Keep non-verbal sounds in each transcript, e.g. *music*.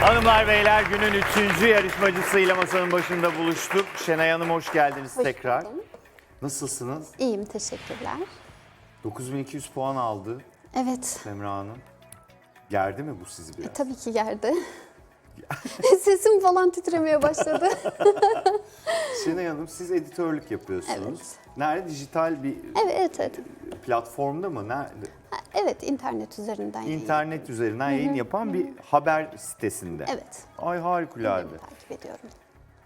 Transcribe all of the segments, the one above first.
Hanımlar beyler günün üçüncü yarışmacısıyla masanın başında buluştuk. Şenay Hanım hoş geldiniz Hoş tekrar. buldum. Nasılsınız? İyiyim, teşekkürler. 9200 puan aldı Evet, Semra Hanım. Gerdi mi bu sizi biraz? tabii ki geldi. *laughs* *laughs* Sesim falan titremeye başladı. *laughs* Şenay Hanım siz editörlük yapıyorsunuz. Evet. Nerede? Dijital bir Evet, evet, evet. platformda mı? Nerede? Evet, internet üzerinden yayın. İnternet üzerinden yayın yapan bir haber sitesinde. Evet. Ay harikulade. Takip ediyorum.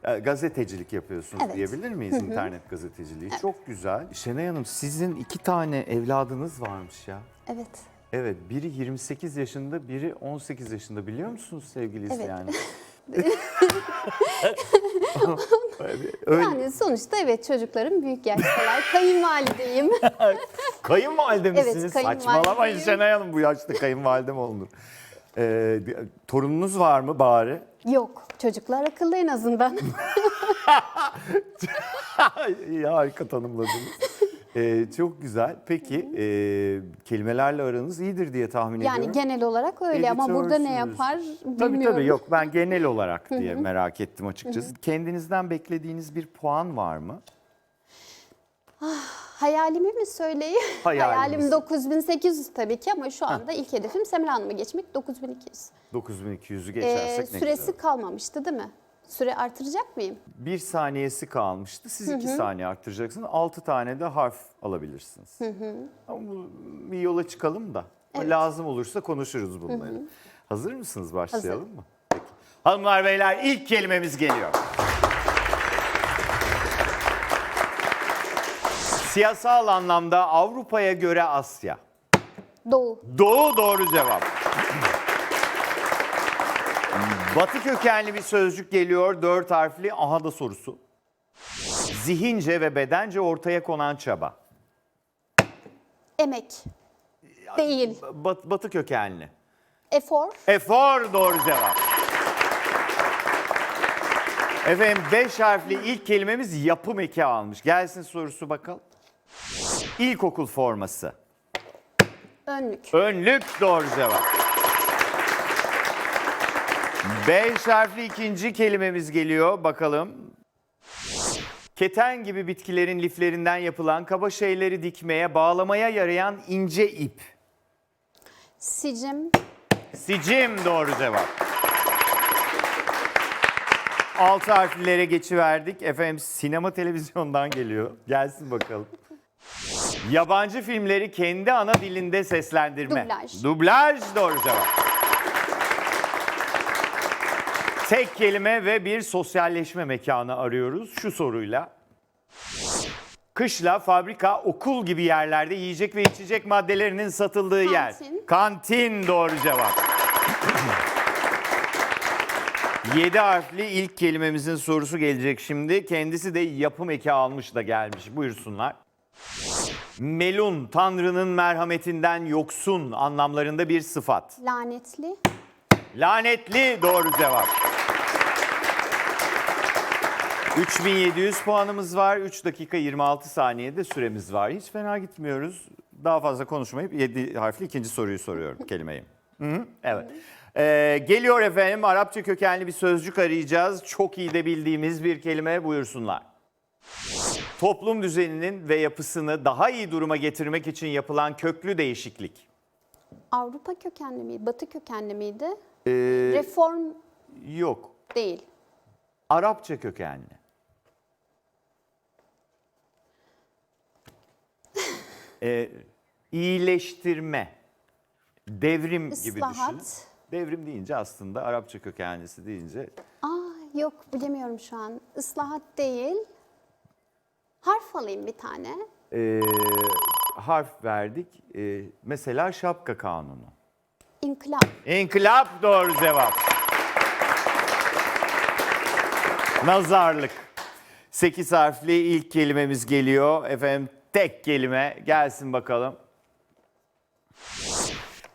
E, Gazetecilik yapıyorsunuz Evet. diyebilir miyiz internet gazeteciliği? Çok güzel. Şenay Hanım sizin iki tane evladınız varmış ya. Evet. Evet biri 28 yaşında biri 18 yaşında biliyor musunuz sevgili Evet. izleyenler? *laughs* Öyle, Yani sonuçta evet çocuklarım büyük yaştalar. Kayınvalideyim. *laughs* kayınvalide misiniz? Evet, kayınvalideyim. Saçmalamayın Şenay Hanım bu yaşta kayınvalide mi olunur? Ee, torununuz var mı bari? Yok, çocuklar akıllı en azından. *laughs* İyi, harika tanımladınız. Ee, çok güzel. Peki e, kelimelerle aranız iyidir diye tahmin Yani ediyorum. genel olarak öyle ama burada ne Editörsünüz. yapar bilmiyorum. Tabii tabii yok ben genel olarak diye merak ettim açıkçası. Kendinizden beklediğiniz bir puan var mı? Hayalimi mi söyleyeyim? *laughs* Hayaliniz. Hayalim 9800 tabii ki ama şu anda ilk hedefim Semra Hanım'ı geçmek 9200. 9200'ü Ee, geçersek ne süresi güzel. kalmamıştı değil mi? Süre artıracak mıyım? Bir saniyesi kalmıştı. Siz iki saniye arttıracaksınız. Altı tane de harf alabilirsiniz. Ama bu- bir yola çıkalım da. Lazım olursa konuşuruz bunları. Hazır mısınız? Başlayalım mı? Peki. Hanımlar beyler ilk kelimemiz geliyor. Siyasal anlamda Avrupa'ya göre Asya. Doğu. Doğu doğru cevap. Batı kökenli bir sözcük geliyor. Dört harfli. Aha da sorusu. Zihince ve bedence ortaya konan çaba. Emek. Değil. Bat- batı kökenli. Efor. Efor doğru cevap. Efendim beş harfli ilk kelimemiz yapım eki almış. Gelsin sorusu bakalım. İlkokul forması. Önlük. Önlük doğru cevap. Beş harfli ikinci kelimemiz geliyor. Bakalım. Keten gibi bitkilerin liflerinden yapılan kaba şeyleri dikmeye, bağlamaya yarayan ince ip. Sicim. Sicim doğru cevap. Altı harflilere geçiverdik. Efendim sinema televizyondan geliyor. Gelsin bakalım. Yabancı filmleri kendi ana dilinde seslendirme. Dublaj. Dublaj doğru cevap. Tek kelime ve bir sosyalleşme mekanı arıyoruz şu soruyla. Kışla fabrika, okul gibi yerlerde yiyecek ve içecek maddelerinin satıldığı yer. Kantin. Kantin doğru cevap. 7 harfli ilk kelimemizin sorusu gelecek şimdi. Kendisi de yapım eki almış da gelmiş. Buyursunlar. Melun, Tanrı'nın merhametinden yoksun anlamlarında bir sıfat. Lanetli. Lanetli doğru cevap. 3700 puanımız var. 3 dakika 26 saniyede süremiz var. Hiç fena gitmiyoruz. Daha fazla konuşmayıp 7 harfli ikinci soruyu soruyorum *laughs* kelimeyi. Hı hı, Evet. Ee, geliyor efendim Arapça kökenli bir sözcük arayacağız. Çok iyi de bildiğimiz bir kelime buyursunlar. Toplum düzeninin ve yapısını daha iyi duruma getirmek için yapılan köklü değişiklik. Avrupa kökenli miydi? Batı kökenli miydi? Ee, Reform yok. değil. Arapça kökenli. Ee, iyileştirme, devrim gibi düşünün. Islahat. Devrim deyince aslında Arapça kökenlisi deyince Aa yok bilemiyorum şu an. Islahat değil. Harf alayım bir tane. ee, harf verdik. Ee, mesela şapka kanunu. İnkılap. İnkılap doğru cevap. Nazarlık. 8 harfli ilk kelimemiz geliyor. Efendim tek kelime gelsin bakalım.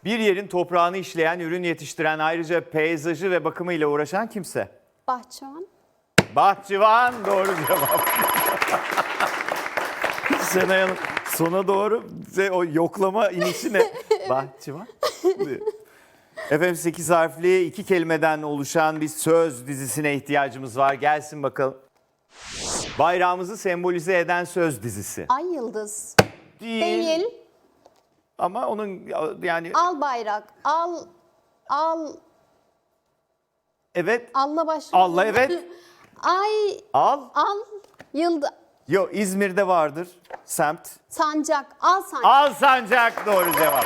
Bir yerin toprağını işleyen, ürün yetiştiren, ayrıca peyzajı ve bakımıyla uğraşan kimse. Bahçıvan. Bahçıvan doğru cevap. Şenay Hanım sona doğru size o yoklama inişine *laughs* bahçıvan. Efendim 8 harfli iki kelimeden oluşan bir söz dizisine ihtiyacımız var. Gelsin bakalım. Bayrağımızı sembolize eden söz dizisi. Ay yıldız. Değil. Değil. Ama onun yani Al bayrak. Al. Al. evet Alla başlıyor. Allah evet *laughs* Ay. al. Al. Yıldız. Yo İzmir'de vardır semt. Sancak. Al sancak. Al sancak doğru cevap.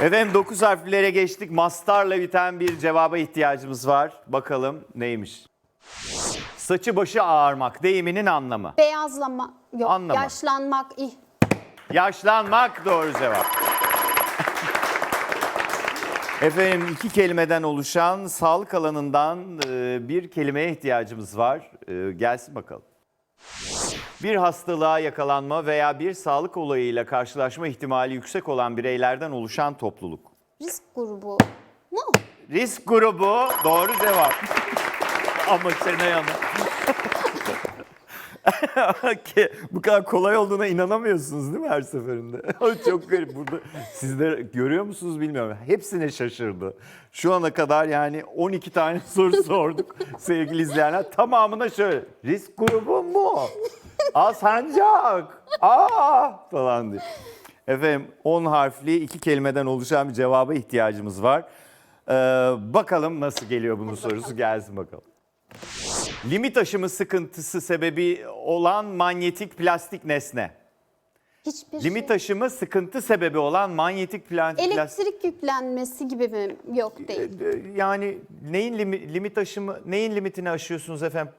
Efendim 9 harflere geçtik. Mastarla biten bir cevaba ihtiyacımız var. Bakalım neymiş? Saçı başı ağarmak deyiminin anlamı. Beyazlama. Yok. Anlama. Yaşlanmak. ih. Yaşlanmak doğru cevap. Efendim iki kelimeden oluşan sağlık alanından e, bir kelimeye ihtiyacımız var. E, Gelsin bakalım. Bir hastalığa yakalanma veya bir sağlık olayıyla karşılaşma ihtimali yüksek olan bireylerden oluşan topluluk. Risk grubu. Mu? Risk grubu doğru cevap. Ama Şenay Hanım. *laughs* Ki Bu kadar kolay olduğuna inanamıyorsunuz değil mi her seferinde? *laughs* Çok garip burada. Siz de görüyor musunuz bilmiyorum. Hepsine şaşırdı. Şu ana kadar yani 12 tane *laughs* soru sorduk sevgili izleyenler. Tamamına şöyle. Risk grubu mu? Aa sancak. Aa falan diye. Efendim 10 harfli iki kelimeden oluşan bir cevaba ihtiyacımız var. Ee, bakalım nasıl geliyor bunun sorusu gelsin bakalım. Limit aşımı sıkıntısı sebebi olan manyetik plastik nesne. Hiçbir Limit şey. aşımı sıkıntı sebebi olan manyetik pla- plastik... Elektrik yüklenmesi gibi mi? Yok değil. Ee, Yani neyin limi- limit aşımı, neyin limitini aşıyorsunuz efendim?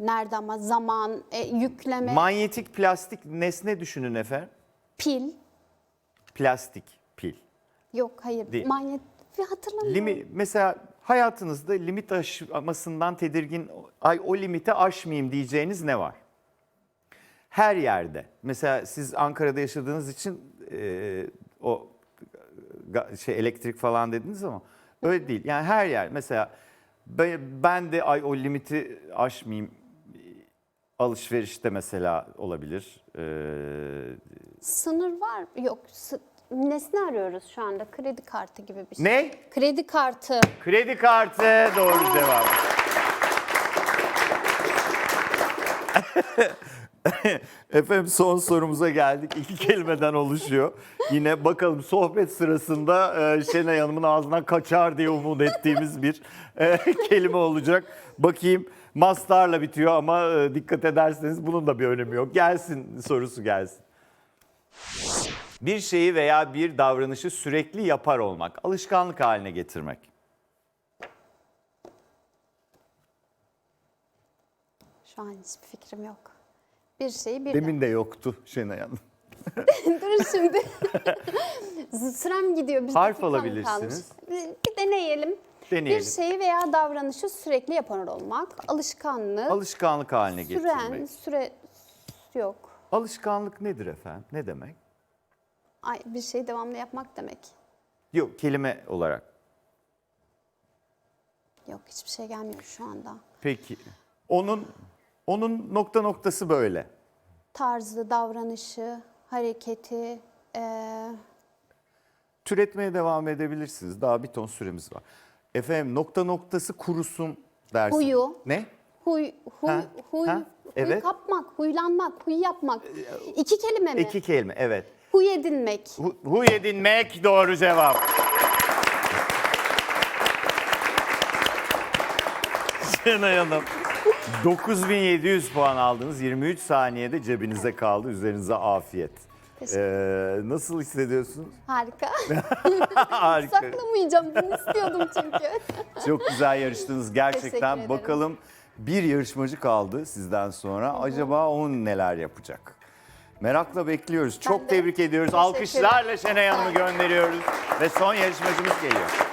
Nerede ama zaman, e, yükleme, Manyetik plastik nesne düşünün efendim. pil. Plastik pil. Yok hayır. Değil. Manyet bir hatırlamıyorum. Limi, mesela hayatınızda limit aşmasından tedirgin, ay o limiti aşmayayım diyeceğiniz ne var? Her yerde. Mesela siz Ankara'da yaşadığınız için e, o şey elektrik falan dediniz ama öyle değil. Yani her yer. Mesela ben de ay o limiti aşmayayım alışverişte mesela olabilir. Ee, Sınır var. Yok. Nesne arıyoruz şu anda. Kredi kartı gibi bir şey. ne? Kredi kartı. Kredi kartı doğru cevap. *laughs* Efendim son sorumuza geldik. İki *laughs* kelimeden oluşuyor. Yine bakalım sohbet sırasında e, Şenay Hanım'ın ağzından kaçar diye umut ettiğimiz bir e, *laughs* kelime olacak. Bakayım mastarla bitiyor ama e, dikkat ederseniz bunun da bir önemi yok. Gelsin sorusu gelsin. Bir şeyi veya bir davranışı sürekli yapar olmak, alışkanlık haline getirmek. Şu an hiçbir fikrim yok. Bir şeyi bir Demin de yoktu Şenay Hanım. *laughs* Dur şimdi. *laughs* Sürem gidiyor. Bir Harf dakikam alabilirsiniz. kalmış. Bir, deneyelim. Deneyelim. Bir şeyi veya davranışı sürekli yapar olmak. Alışkanlık. Alışkanlık haline süren, getirmek. süre yok. Alışkanlık nedir efendim? Ne demek? Ay, bir şeyi devamlı yapmak demek. Yok kelime olarak. Yok hiçbir şey gelmiyor şu anda. Peki. Onun onun nokta noktası böyle. Tarzı, davranışı, hareketi, eee, Türetmeye devam edebilirsiniz. Daha bir ton süremiz var. Efendim nokta noktası kurusun dersin. Huyu. Ne? huy, huy, Ha, huy, ha, huy evet. kapmak, huylanmak, huy yapmak. İki kelime mi? İki kelime evet. Huy edinmek. Hu, huy edinmek doğru cevap. Şenay Hanım. 9700 puan aldınız. 23 saniyede cebinize kaldı. Üzerinize afiyet. Teşekkür Ee, nasıl hissediyorsunuz? Harika. *laughs* Harika. Saklamayacağım. Bunu istiyordum çünkü. Çok güzel yarıştınız Teşekkür gerçekten. ederim. Bakalım bir yarışmacı kaldı sizden sonra. Acaba o neler yapacak? Merakla bekliyoruz. Çok tebrik ediyoruz. Alkışlarla Şenay Hanım'ı gönderiyoruz. Ve son yarışmacımız geliyor.